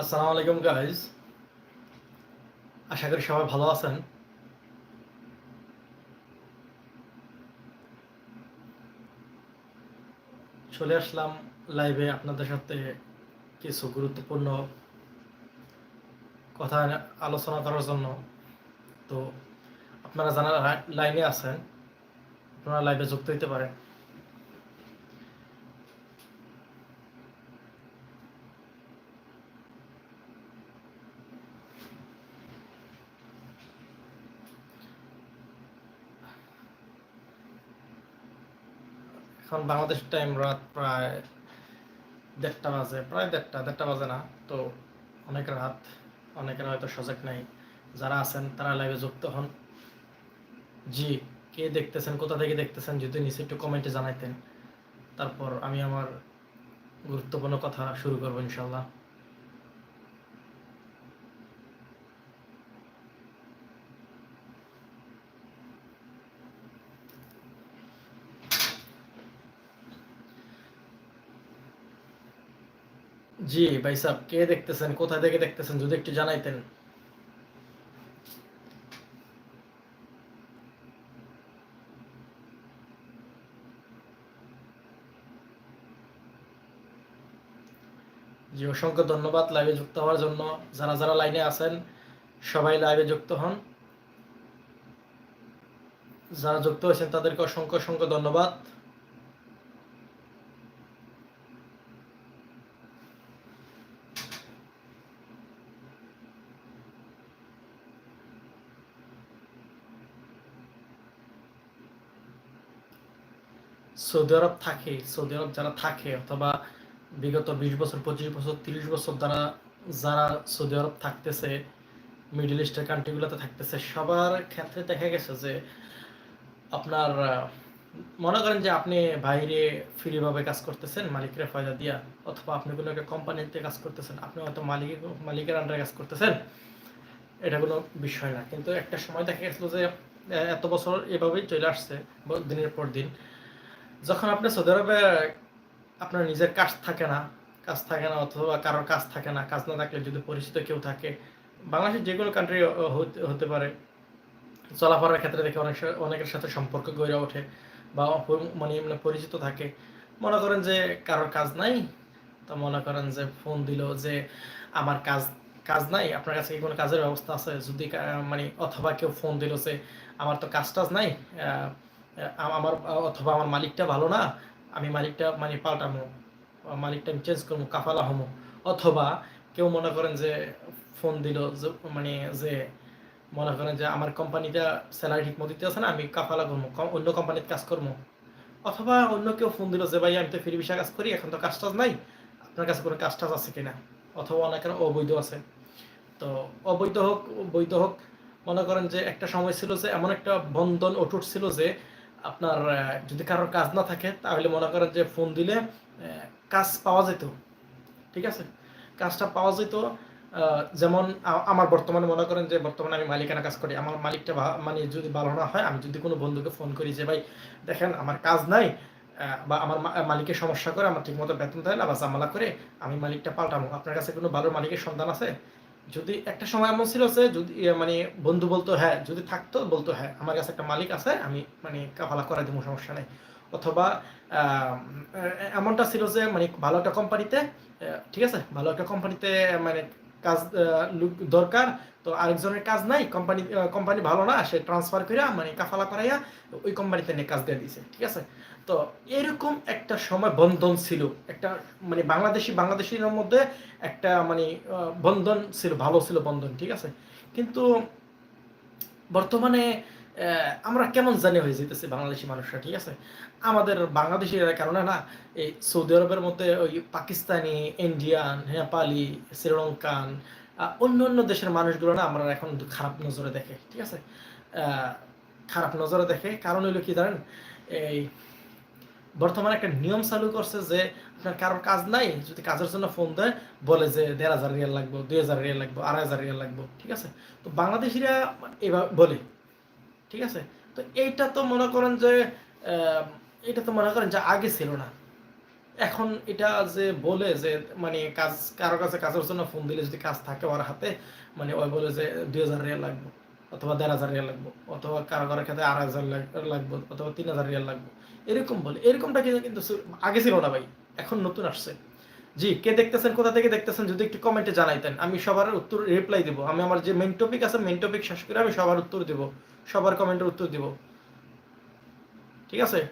আসসালামু আলাইকুম গাইজ আশা করি সবাই ভালো আছেন। চলে আসলাম লাইভে আপনাদের সাথে কিছু গুরুত্বপূর্ণ কথা আলোচনা করার জন্য। তো আপনারা যারা লাইনে আছেন, আপনারা লাইভে যুক্ত হইতে পারেন। এখন বাংলাদেশ টাইম রাত প্রায় দেড়টা বাজে, প্রায় দেড়টা দেড়টা বাজে না। তো অনেক রাত অনেকের হয়তো সজাগ নাই। যারা আছেন, তারা লাইভে যুক্ত হন। জি, কে দেখতেছেন, কোথা থেকে দেখতেছেন, যদি নিচে একটু কমেন্টে জানাইতেন। তারপর আমি আমার গুরুত্বপূর্ণ কথা শুরু করব ইনশাল্লাহ জি ভাই সাহেব, কে দেখতেছেন? কোথা থেকে দেখতেছেন? যদি একটু জানাইতেন। জি, অসংখ্য ধন্যবাদ লাইভে যুক্ত হওয়ার জন্য। যারা যারা লাইনে আছেন, সবাই লাইভে যুক্ত হন। যারা যুক্ত হয়েছেন, তাদেরকে অসংখ্য অসংখ্য ধন্যবাদ। সৌদি আরব থাকে, সৌদি আরব যারা থাকে অথবা বিগত বিশ বছর, পঁচিশ বছর, তিরিশ বছর দ্বারা যারা সৌদি আরব থাকতেছে, মিডল ইস্টের কান্ট্রিগুলোতে থাকতেছে, সবার ক্ষেত্রে দেখা গেছে যে আপনার মনে করেন যে আপনি বাইরে ফ্রিভাবে কাজ করতেছেন, মালিকের ফায়দা দিয়া, অথবা আপনি কোনো একটা কোম্পানিতে কাজ করতেছেন, আপনি হয়তো মালিক, মালিকের আন্ডারে কাজ করতেছেন, এটা কোনো বিষয় না। কিন্তু একটা সময় দেখা গেছিল যে এত বছর এভাবেই চলে আসছে দিনের পর দিন। যখন আপনি সৌদি আরবে আপনার নিজের কাজ থাকে না, কাজ থাকে না অথবা কারোর কাজ থাকে না, কাজ না থাকলে যদি পরিচিত কেউ থাকে বাংলাদেশের যে কোনো কান্ট্রি হতে পারে। চলাফেরার ক্ষেত্রে দেখে অনেক অনেকের সাথে সম্পর্ক গড়ে ওঠে বা মানে এমনি পরিচিত থাকে। মনে করেন যে কারোর কাজ নাই, তো মনে করেন যে ফোন দিল যে আমার কাজ কাজ নাই, আপনার কাছে কি কোনো কাজের ব্যবস্থা আছে? যদি মানে অথবা কেউ ফোন দিল যে আমার তো কাজ টাজ নাই আমার, অথবা আমার মালিকটা ভালো না, আমি মালিকটা মানে পাল্টামো, মালিকটা আমি চেঞ্জ করব কাফালা হমো। অথবা কেউ মনে করেন যে ফোন দিল মানে যে মনে করেন যে আমার কোম্পানিটা স্যালারি ঠিক মতো দিতে আছে না, আমি কাফালা করব অন্য কোম্পানিতে কাজ করব অথবা অন্য কেউ ফোন দিল যে, ভাই, আমি তো ফ্রি ভিসা কাজ করি, এখন তো কাজ টাজ নাই, আপনার কাছে কোনো কাজ টাজ আছে কিনা? অথবা অনেকের অবৈধ আছে। তো অবৈধ হোক, বৈধ হোক, মনে করেন যে একটা সময় ছিল যে, এমন একটা বন্ধন অটুট ছিল যে আপনার যদি কারোর কাজ না থাকে, তাহলে মনে করেন যে ফোন দিলে কাজ পাওয়া যেত। ঠিক আছে? কাজটা পাওয়া যেত যেমন আমার বর্তমানে মনে করেন যে বর্তমানে আমি মালিকানা কাজ করি। আমার মালিকটা মানে যদি ভালো না হয়, আমি যদি কোনো বন্ধুকে ফোন করি যে, ভাই, দেখেন আমার কাজ নাই বা আমার মালিকের সমস্যা করে আমার ঠিকমতো বেতন দেয় না বা জামালা করে আমি মালিকটা পাল্টাবো। আপনার কাছে কোনো ভালো মালিকের সন্ধান আছে? যদি একটা সময় এমন ছিল যে যদি মানে বন্ধু বলতো হ্যাঁ যদি থাকতো, বলতো হ্যাঁ আমার কাছে একটা মালিক আছে, আমি মানে কাফালা করে দেবো, সমস্যা নেই। অথবা এমনটা ছিল যে মানে ভালো একটা কোম্পানিতে ঠিক আছে, ভালো একটা কোম্পানিতে মানে কাজ দরকার, তো আরেকজনের কাজ নাই, কোম্পানি কোম্পানি ভালো না, সে ট্রান্সফার করে মানে কাফালা করাইয়া, ওই কোম্পানিতে নিয়ে কাজ দিয়ে দিছে, ঠিক আছে? তো এরকম একটা সময় বন্ধন ছিল। একটা মানে বাংলাদেশি বাংলাদেশির মধ্যে একটা মানে বন্ধন ছিল, ভালো ছিল বন্ধন, ঠিক আছে? কিন্তু বর্তমানে আমরা কেমন জানি হয়ে যেতেছে বাংলাদেশি মানুষরা, ঠিক আছে? আমাদের বাংলাদেশিরা কেননা না, এই সৌদি আরবের মধ্যে ওই পাকিস্তানি, ইন্ডিয়ান, নেপালি, শ্রীলঙ্কান অন্য অন্য দেশের মানুষগুলো না আমরা এখন খারাপ নজরে দেখে, ঠিক আছে? খারাপ নজরে দেখে, কারণ হইল কি জানেন? এই বর্তমানে একটা নিয়ম চালু করছে যে আপনার কারোর কাজ নাই, যদি কাজের জন্য ফোন দেয়, বলে যে দেড় হাজার রিয়াল লাগবে, দুই হাজার রিয়াল লাগবে, আড়াই হাজার রিয়াল লাগবে, ঠিক আছে? তো বাংলাদেশিরা এভাবে বলে, ঠিক আছে? তো এইটা তো মনে করেন যে এটা তো মনে করেন যে আগে ছিল না। এখন এটা যে বলে যে মানে কাজ, কারও কাছে কাজের জন্য ফোন দিলে যদি কাজ থাকে ওর হাতে মানে ওই বলে যে দুই হাজার রিয়াল লাগবে। অথবা দেড় হাজার রিয়াল লাগবো, অথবা কারও ক্ষেত্রে আড়াই হাজার লাগ- লাগবে, অথবা তিন হাজার রিয়াল লাগবে। এরকম বলে, এরকমটা কিন্তু আগে ছিল না ভাই, এখন নতুন আসছে। জি, কে দেখতেছেন, কোথা থেকে দেখতেছেন, যদি একটু কমেন্টে জানাইতেন, আমি সবার উত্তর রিপ্লাই দিব। আমি আমার যে মেন টপিক আছে মেন টপিক শেষ করে আমি সবার উত্তর দিব, সবার কমেন্টের উত্তর দিব। ঠিক আছে?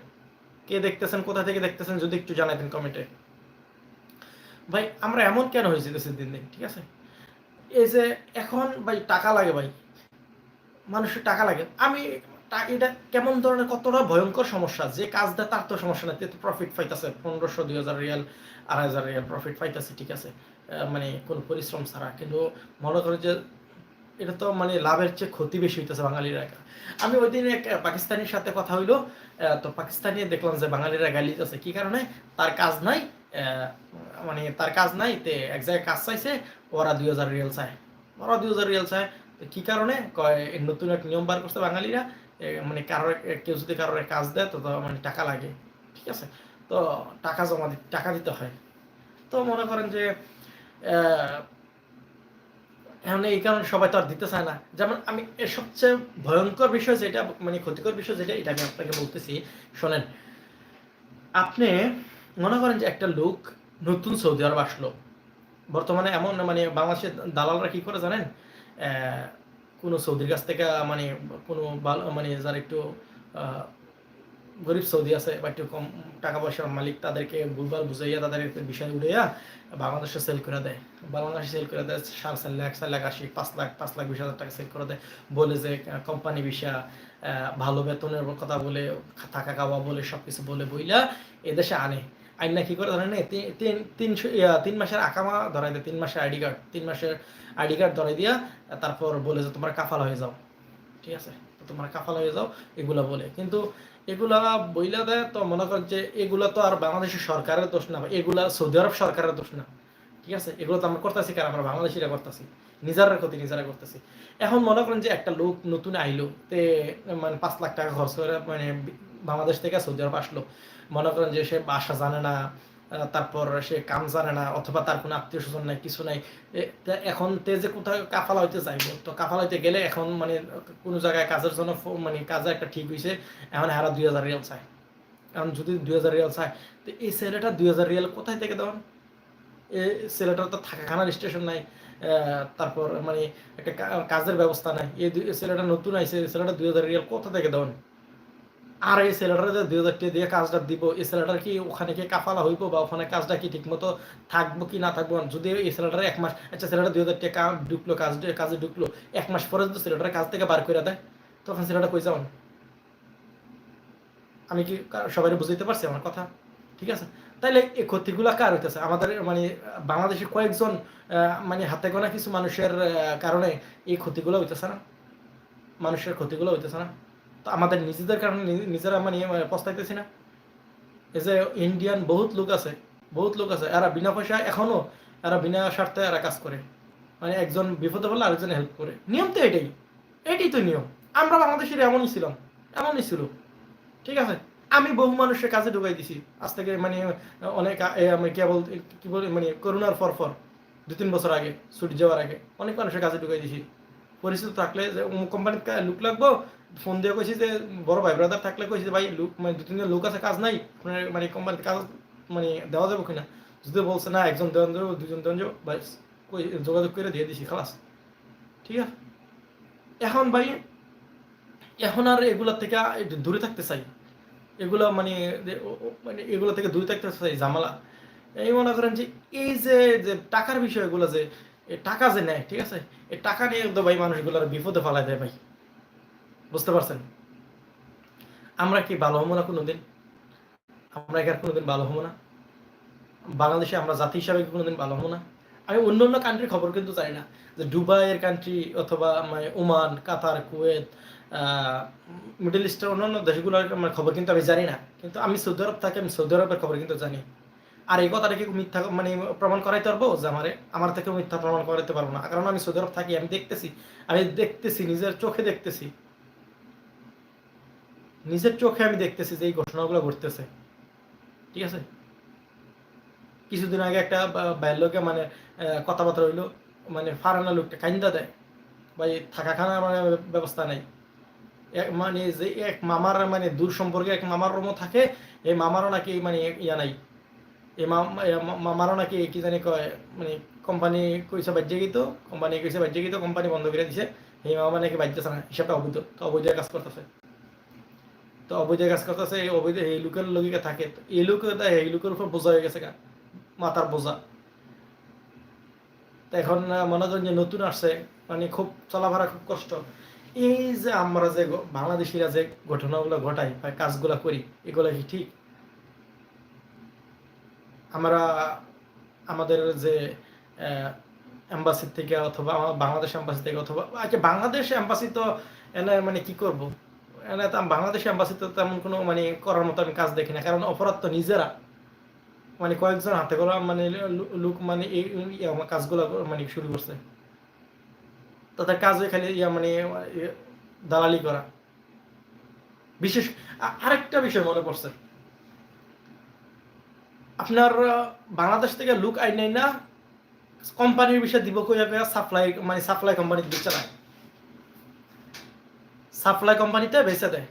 কে দেখতেছেন, কোথা থেকে দেখতেছেন, যদি একটু জানাইতেন কমেন্টে ভাই, আমরা এমন কেন হয়েছে দেশের দিন দিন, ঠিক আছে? এই যে এখন ভাই টাকা লাগে ভাই মানুষের টাকা লাগে। আমি এটা কেমন ধরনের, কতটা ভয়ঙ্কর সমস্যা? যে কাজ দেয় তার তো সমস্যা নাই, তো প্রফিট পাইতেছে। পনেরোশো, দুই হাজার রিয়াল, আড়াই হাজার রিয়াল প্রফিট পাইতেছে, ঠিক আছে। মানে কোনো পরিশ্রম ছাড়া। কিন্তু মনে করে যে এটা তো মানে লাভের চেয়ে ক্ষতি বেশি হইতেছে বাঙালিরা। আমি ওই দিন এক পাকিস্তানির সাথে কথা হইল। তো পাকিস্তানি দেখলাম যে বাঙালিরা গালি আছে কি কারণে? তার কাজ নাই মানে তার কাজ নাই, তে এক জায়গায় কাজ চাইছে, ওরা দুই হাজার রিয়াল চায়। ওরা দুই হাজার রিয়াল চায়। কি কারণে? নতুন এক নিয়ম বার করছে বাঙালিরা মানে কারোর কেউ যদি কারোর কাজ দেয়, তো মানে টাকা লাগে, ঠিক আছে? তো টাকা জমা টাকা দিতে হয়। তো মনে করেন যে এখন এই কারণে সবাই তো আর দিতে চায় না। যেমন আমি সবচেয়ে ভয়ঙ্কর বিষয় যেটা মানে ক্ষতিকর বিষয় যেটা, এটা আমি আপনাকে বলতেছি, শোনেন। আপনি মনে করেন যে একটা লোক নতুন সৌদি আরব আসলো। বর্তমানে এমন মানে বাংলাদেশের দালালরা কি করে জানেন? কোনো সৌদির কাছ থেকে মানে কোনো ভালো মানে যারা একটু গরিব সৌদি আছে বা একটু কম টাকা পয়সার মালিক, তাদেরকে ভুলভাল বুঝাইয়া তাদের বিষয় উড়াইয়া বাংলাদেশে সেল করে দেয়। বাংলাদেশে সেল করে দেয়, সাড়ে চার লাখ চার লাখ আশি, পাঁচ লাখ পাঁচ লাখ, বিশ হাজার টাকা সেল করে দেয়। বলে যে কোম্পানি বিষয়া ভালো বেতনের কথা বলে থাকা খাওয়া বলে সব কিছু বলে বইলা এদেশে আনে। আইনা কি করে ধরেন তিন- তিন, তিনশো তিন মাসের আকামা ধরাই দেয় তিন মাসের আইডি কার্ড, তিন মাসের আইডি কার্ড ধরাই দিয়া তারপর বলে যে তোমার কাফাল হয়ে যাও। ঠিক আছে? তোমার কাফাল হয়ে যাও, এগুলা বলে। কিন্তু এগুলা বইলা দেয় তো মনে করেন যে এগুলা তো আর বাংলাদেশের সরকারের দোষ না, এগুলা সৌদি আরব সরকারের দোষ না। ঠিক আছে? এগুলো তো আমরা করতেছি কারণ আমরা বাংলাদেশিরা করতেছি। নিজেরা ক্ষতি, নিজেরা করতেছি। এখন মনে করেন যে একটা লোক নতুন আইলো, তে মানে পাঁচ লাখ টাকা খরচ করে মানে বাংলাদেশ থেকে সৌদি আরব আসলো। মনে করেন যে সে বাসা জানে না তারপর সে কাম জানে না, অথবা তার কোনো আত্মীয় স্বজন নাই, কিছু নাই। এখন তে যে কোথাও কাফালা হইতে যাইব? তো কাফালা হইতে গেলে এখন মানে কোনো জায়গায় কাজের জন্য মানে কাজে একটা ঠিক হয়েছে এখন হারা দুই হাজার রিয়াল চায়। এখন যদি দুই হাজার রিয়াল চায়, তো এই ছেলেটা দুই হাজার রিয়াল কোথায় থেকে দেওয়ান? এই ছেলেটার তো থাকা খানার স্টেশন নাই তারপর মানে একটা কাজের ব্যবস্থা নাই। এই ছেলেটা নতুন এই ছেলেটা দুই হাজার রিয়াল কোথা থেকে দেওয়ান? আর এই ছেলেটার যে দুই হাজার দিয়ে কাজটা দিব, এই ছেলেটার কি ওখানে কি কাফালা হইব বা ওখানে কাজটা কি ঠিক মতো থাকব কি না থাকব? যদি এই ছেলেটার এক মাস আচ্ছা ছেলেটা দুই হাজার টাকা ঢুকলো, কাজ কাজে ঢুকলো, এক মাস পরে যদি ছেলেটার কাজ থেকে বার করে দেয়, তখন ছেলেটা কই যাবেন আমি কি সবাই বুঝাইতে পারছি আমার কথা? ঠিক আছে? তাইলে এই ক্ষতিগুলো কার হইতেছে? আমাদের মানে বাংলাদেশে কয়েকজন মানে হাতে গোনা কিছু মানুষের কারণে এই ক্ষতিগুলো হইতেছে না? মানুষের ক্ষতিগুলো হইতেছে না? তো আমাদের নিজেদের কারণে নিজেরা মানে পস্তাইতেছি না। এই যে ইন্ডিয়ান বহুত লোক আছে, বহুত লোক আছে, এরা বিনা পয়সা এখনও, এরা বিনা স্বার্থে এরা কাজ করে। মানে একজন বিপদে পড়লে আরেকজন হেল্প করে। নিয়ম তো এটাই এটাই তো নিয়ম। আমরা বাংলাদেশের এমনই ছিলাম, এমনই ছিল। ঠিক আছে? আমি বহু মানুষের কাজে ঢুকাই দিছি। আজ থেকে মানে অনেক কেবল, কি বলি মানে করোনার পর পর দু তিন বছর আগে, ছুটি যাওয়ার আগে, অনেক মানুষের কাজে ঢুকাই দিছি। পরিচিত থাকলে যে কোম্পানির লুক লাগবো ফোন দিয়ে কইছি যে, বড় ভাই ব্রাদার থাকলে কইছি ভাই লুক মানে দু তিনজন লোক আছে, কাজ নাই। মানে কোম্পানিতে কাজ মানে দেওয়া যাবে কিনা? যদি বলছে, না, একজন দেওয়ান যাব দুজন দেওয়ান যাব ভাই যোগাযোগ করে দিয়ে দিছি, খালাস। ঠিক আছে? এখন ভাই, এখন আর এগুলা থেকে দূরে থাকতে চাই। এগুলো মানে মানে এগুলো থেকে দূরে থাকতে চাই জামালা এই মনে করেন যে, এই যে যে, টাকার বিষয়গুলো যে টাকা যে নেয়, ঠিক আছে? এই টাকা নিয়ে তো ভাই মানুষগুলোর বিপদে ফেলায় দেয় ভাই। বুঝতে পারছেন? আমরা কি ভালো হব না কোনোদিন? আমরা কি আর কোনোদিন ভালো হব না? বাংলাদেশে আমরা জাতি হিসাবে কোনোদিন ভালো হব না? আমি অন্য অন্য কান্ট্রির খবর কিন্তু জানি না। যে দুবাইয়ের কান্ট্রি অথবা মানে ওমান, কাতার, কুয়েত মিডল ইস্টের অন্যান্য দেশগুলোর আমার খবর কিন্তু আমি জানি না। কিন্তু আমি সৌদি আরব থাকি, আমি সৌদি আরবের খবর কিন্তু জানি। আর এই কথাটা কি মিথ্যা মানে প্রমাণ করাইতে পারব যে আমারে আমার থেকে মিথ্যা প্রমাণ করাইতে পারব না? কারণ আমি সৌদি আরব থাকি, আমি দেখতেছি। আমি দেখতেছি, নিজের চোখে দেখতেছি। নিজের চোখে আমি দেখতেছি যে এই ঘটনাগুলো ঘটতেছে। ঠিক আছে? কিছুদিন আগে একটা লোকে মানে কথাবার্তা হইল মানে ফারানা লোকটা কাইন্দা দেয়। ভাই, থাকা খানার মানে ব্যবস্থা নাই। এক মানে যে এক মামার মানে দূর সম্পর্কে এক মামার রুমও থাকে, এই মামারও নাকি মানে ইয়া নাই। এই মামা- মামারও নাকি কি জানি কয় মানে কোম্পানি কইছে বাজ্যে গিত কোম্পানি কইছে বাজ্যে গিত কোম্পানি বন্ধ করে দিছে। এই মামা নাকি বাজ্যেছে না হিসাবটা অবৈধ, তো অবৈধ কাজ করতেছে। তো অবৈধ কাজ করতেছে এই অবৈধ এই লোকের লগিকে থাকে। এই লোক, এই লোকের উপর বোঝা হয়ে গেছে গা, মাথার বোঝা। তো এখন মনে করেন যে নতুন আসছে মানে খুব চলাফেরা খুব কষ্ট। এই যে আমরা যে বাংলাদেশিরা যে ঘটনাগুলো ঘটাই বা কাজগুলো করি, এগুলো কি ঠিক? আমরা, আমাদের যে এম্বাসি থেকে অথবা, বাংলাদেশ এম্বাসি থেকে অথবা আচ্ছা বাংলাদেশ এম্বাসি তো এনে মানে কি করব? বাংলাদেশ এম্বাসি তো তেমন কোনো মানে করার মতো আমি কাজ দেখি না। কারণ অপরাধ তো নিজেরা। মানে কয়েকজন হাতে করা মানে লোক মানে এই কাজগুলো মানে শুরু করছে। তাদের কাজ খালি ইয়া মানে দালালি করা। বিশেষ আরেকটা বিষয় মনে পড়ছে। আপনার বাংলাদেশ থেকে লুক আই নাই না, কোম্পানির বিষয়ে দিব কই সাপ্লাই মানে সাপ্লাই কোম্পানি দিচ্ছে না সাপ্লাই কোম্পানিতে বেচে দেয়।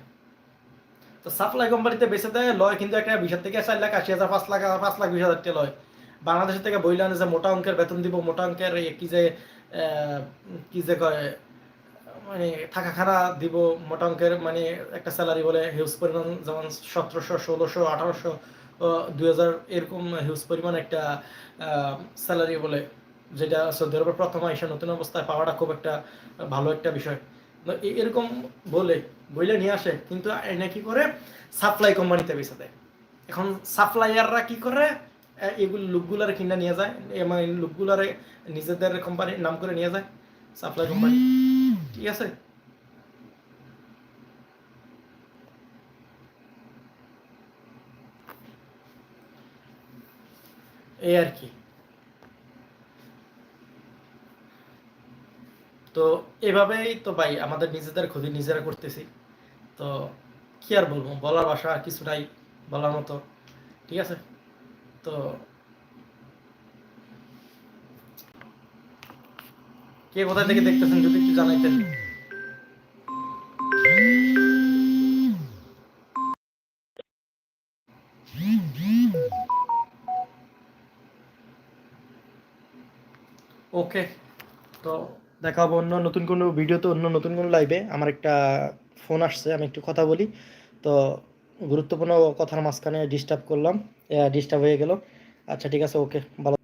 তো সাপ্লাই কোম্পানিতে বেচে দেয়, লয় কিন্তু একটা বিশ থেকে চার লাখ আশি হাজার, পাঁচ লাখ পাঁচ লাখ বিশ হাজার লয়। বাংলাদেশের থেকে বইলে আনে যে মোটা অঙ্কের বেতন দিব, মোটা অঙ্কের কি যে কি যে কয় মানে থাকা খানা দিব, মোটা অঙ্কের মানে একটা স্যালারি বলে হিউজ পরিমাণ, যেমন সতেরোশো, ষোলোশো, আঠারোশো দুই হাজার এরকম হিউজ পরিমাণ একটা স্যালারি বলে, যেটা সৌদি আরবের প্রথম এসে নতুন অবস্থায় পাওয়াটা খুব একটা ভালো একটা বিষয়। এরকম বলে, বইলে নিয়ে আসে, কিন্তু এনে কি করে? সাপ্লাই কোম্পানিতে বেচে দেয়। এখন সাপ্লাইয়াররা কি করে? এগুলো লোকগুলারে কিনে নিয়ে যায় মানে লোকগুলারে নিজেদের কোম্পানির নাম করে নিয়ে যায় সাপ্লাই কোম্পানি ঠিক আছে? এই আর কি। তো এভাবেই তো ভাই আমাদের নিজেদের ক্ষতি নিজেরা করতেছি। তো কি আর বলব, বলার ভাষা কিছু নাই বলার মতো, ঠিক আছে? তো কে কোথায় থেকে দেখতেছেন যদি একটু জানাইতেন? ওকে, তো দেখা হবে অন্য নতুন কোনো ভিডিওতে অন্য নতুন কোনো লাইভে আমার একটা ফোন আসছে, আমি একটু কথা বলি। তো গুরুত্বপূর্ণ কথার মাঝখানে ডিস্টার্ব করলাম। ডিস্টার্ব হয়ে গেল। আচ্ছা ঠিক আছে ওকে ভালো